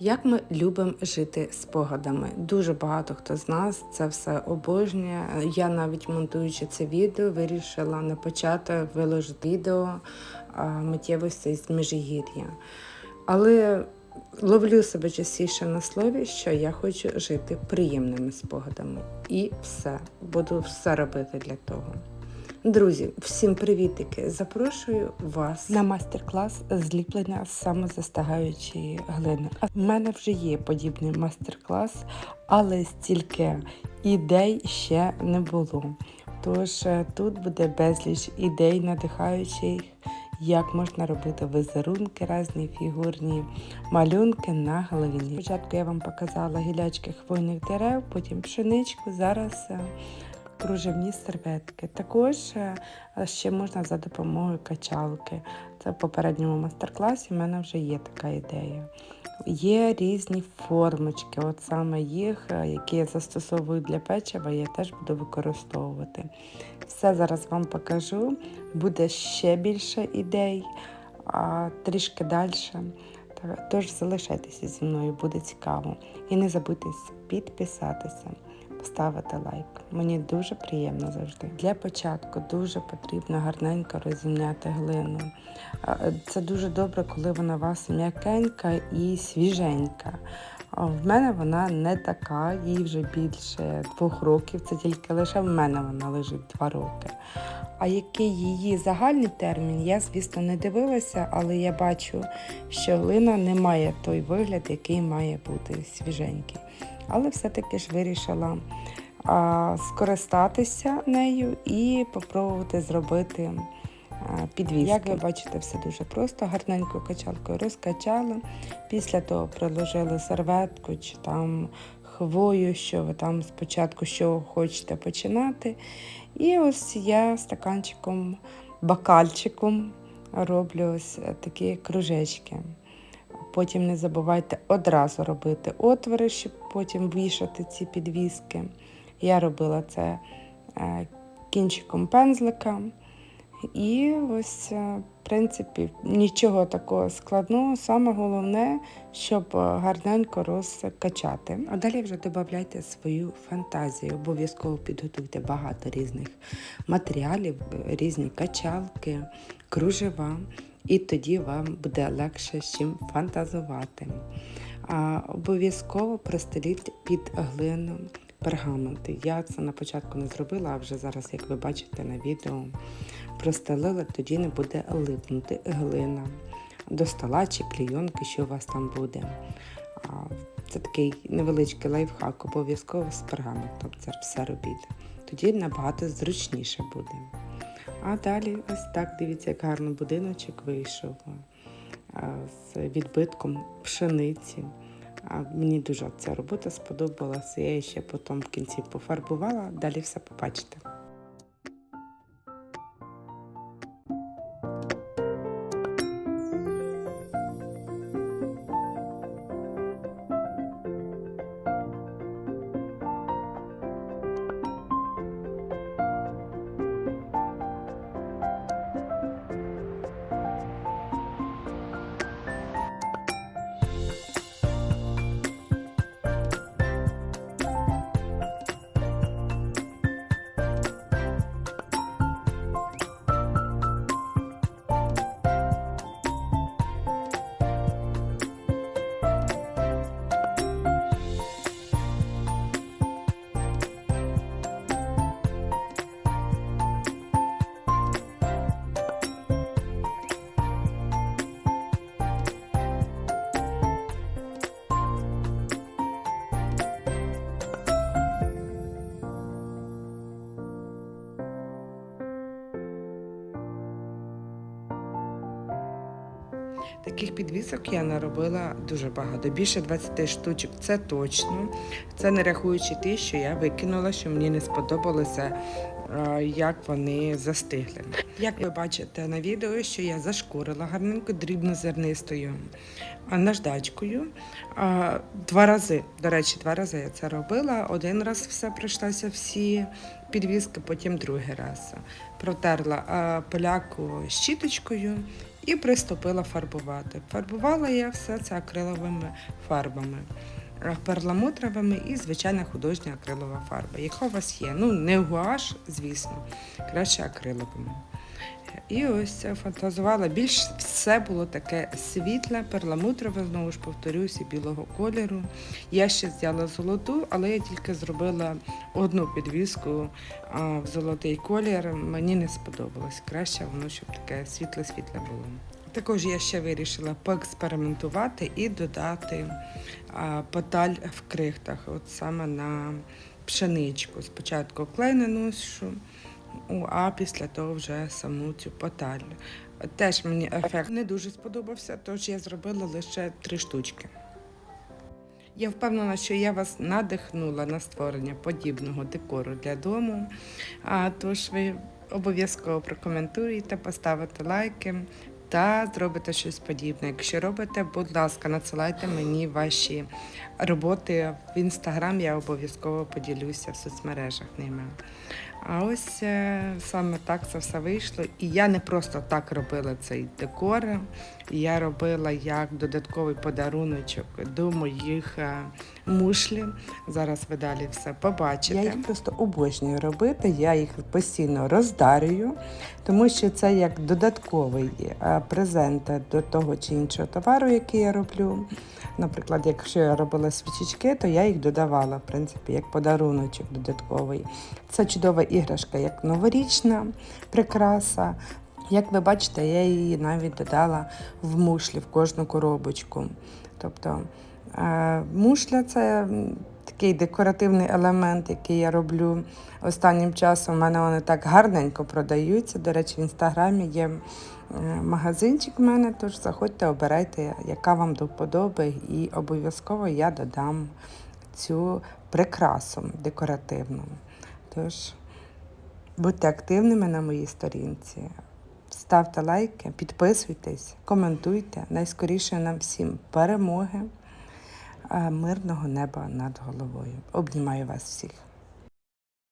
Як ми любимо жити спогадами. Дуже багато хто з нас це все обожнює. Я навіть монтуючи це відео, вирішила на початок виложити відео миттєвості з Межигір'я. Але ловлю себе частіше на слові, що я хочу жити приємними спогадами. І все, буду все робити для того. Друзі, всім привітики! Запрошую вас на майстер-клас зліплення самозастигаючої глини. А в мене вже є подібний майстер-клас, але стільки ідей ще не було. Тож е, тут буде безліч ідей надихаючих, як можна робити візерунки, різні фігурні малюнки на глині. Спочатку я вам показала гілячки хвойних дерев, потім пшеничку. Зараз е, кружевні серветки. Також е, ще можна за допомогою качалки. Це в попередньому майстер-класі в мене вже є така ідея. Є різні формочки, от саме їх, е, які я застосовую для печива, я теж буду використовувати. Все зараз вам покажу. Буде ще більше ідей, а трішки далі. Тож залишайтеся зі мною, буде цікаво. І не забудьте підписатися поставити лайк. Мені дуже приємно завжди. Для початку дуже потрібно гарненько розімняти глину. Це дуже добре, коли вона у вас м'якенька і свіженька. В мене вона не така, їй вже більше двох років, це тільки лише в мене вона лежить два роки. А який її загальний термін, я, звісно, не дивилася, але я бачу, що глина не має той вигляд, який має бути свіженький але все-таки ж вирішила скористатися нею і спробувати зробити підвіски. Як ви бачите, все дуже просто, гарненько качалкою розкачали. Після того приложили серветку чи там хвою, що ви там спочатку що хочете починати. І ось я стаканчиком, бакальчиком роблю ось такі кружечки. Потім не забувайте одразу робити отвори, щоб потім вішати ці підвіски. Я робила це е, кінчиком пензлика. І ось, е, в принципі, нічого такого складного. Саме головне, щоб е, гарненько розкачати. А далі вже додайте свою фантазію. Обов'язково підготуйте багато різних матеріалів, різні качалки, кружева і тоді вам буде легше з чим фантазувати. Обов'язково простеліть під глину пергаменти. Я це на початку не зробила, а вже зараз, як ви бачите на відео, простелила, тоді не буде липнути глина до стола чи клійонки, що у вас там буде. Це такий невеличкий лайфхак, обов'язково з пергаментом це все робіть. Тоді набагато зручніше буде. А далі ось так, дивіться, як гарно будиночок вийшов з відбитком пшениці. А Мені дуже ця робота сподобалася. Я її ще потім в кінці пофарбувала, далі все побачите. Таких підвісок я наробила дуже багато. Більше 20 штучок, це точно. Це не рахуючи ті, що я викинула, що мені не сподобалося, як вони застигли. Як ви бачите на відео, що я зашкурила гарненько дрібнозернистою наждачкою. Два рази, до речі, два рази я це робила. Один раз все пройшлося всі підвіски, потім другий раз. Протерла поляку щіточкою і приступила фарбувати. Фарбувала я все це акриловими фарбами. е, Перламутровими і звичайна художня акрилова фарба. Яка у вас є? Ну, не гуаш, звісно, краще акриловими. І ось фантазувала. Більш все було таке світле, перламутрове, знову ж повторюся, білого кольору. Я ще взяла золоту, але я тільки зробила одну підвіску в золотий колір. Мені не сподобалось. Краще воно, щоб таке світле-світле було. Також я ще вирішила поекспериментувати і додати поталь в крихтах, от саме на пшеничку. Спочатку клей наношу, а після того вже саму цю поталь. Теж мені ефект не дуже сподобався, тож я зробила лише три штучки. Я впевнена, що я вас надихнула на створення подібного декору для дому. А, тож ви обов'язково прокоментуєте, поставите лайки та зробите щось подібне. Якщо робите, будь ласка, надсилайте мені ваші роботи в інстаграм, я обов'язково поділюся в соцмережах ними. А ось е, саме так це все вийшло. І я не просто так робила цей декор. Я робила як додатковий подаруночок до моїх е, мушлів. Зараз ви далі все побачите. Я їх просто обожнюю робити. Я їх постійно роздарюю, тому що це як додатковий е, презент до того чи іншого товару, який я роблю. Наприклад, якщо я робила свічечки, то я їх додавала, в принципі, як подаруночок додатковий. Це чудова іграшка, як новорічна прикраса. Як ви бачите, я її навіть додала в мушлі в кожну коробочку. Тобто е, мушля це такий декоративний елемент, який я роблю останнім часом. У мене вони так гарненько продаються. До речі, в інстаграмі є е, магазинчик в мене, тож заходьте, обирайте, яка вам до вподоби, і обов'язково я додам цю прикрасу декоративну. Тож будьте активними на моїй сторінці. Ставте лайки, підписуйтесь, коментуйте. Найскоріше нам всім перемоги, е, мирного неба над головою. Обнімаю вас всіх.